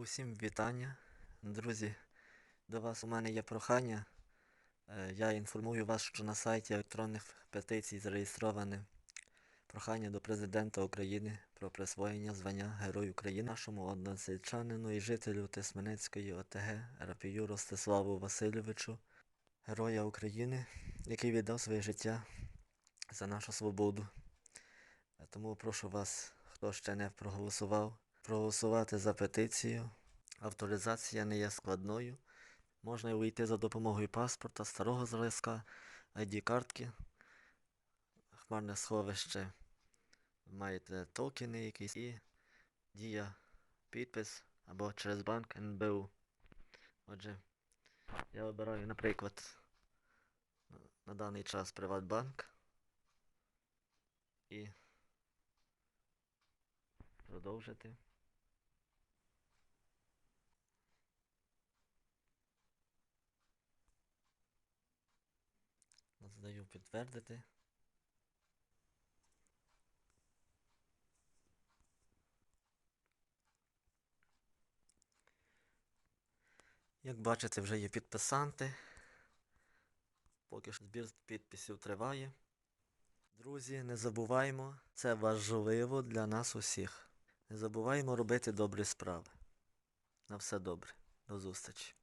Усім вітання. Друзі, до вас у мене є прохання. Е, Я інформую вас, що на сайті електронних петицій зареєстроване прохання до Президента України про присвоєння звання Герой України нашому односельчанину і жителю Тисменецької ОТГ Рапію Ростиславу Васильовичу, Героя України, який віддав своє життя за нашу свободу. Е, Тому прошу вас, хто ще не проголосував, проголосувати за петицію. Авторизація не є складною. Можна увійти за допомогою паспорта, старого зразка, ID-картки, хмарне сховище. Маєте токени якісь і дія, підпис або через банк НБУ. Отже, я обираю, наприклад, на- на даний час Приватбанк і продовжити. Здаю підтвердити. Як бачите, вже є підписанти. Поки що збір підписів триває. Друзі, не забуваємо, це важливо для нас усіх. Не забуваємо робити добрі справи. На все добре. До зустрічі.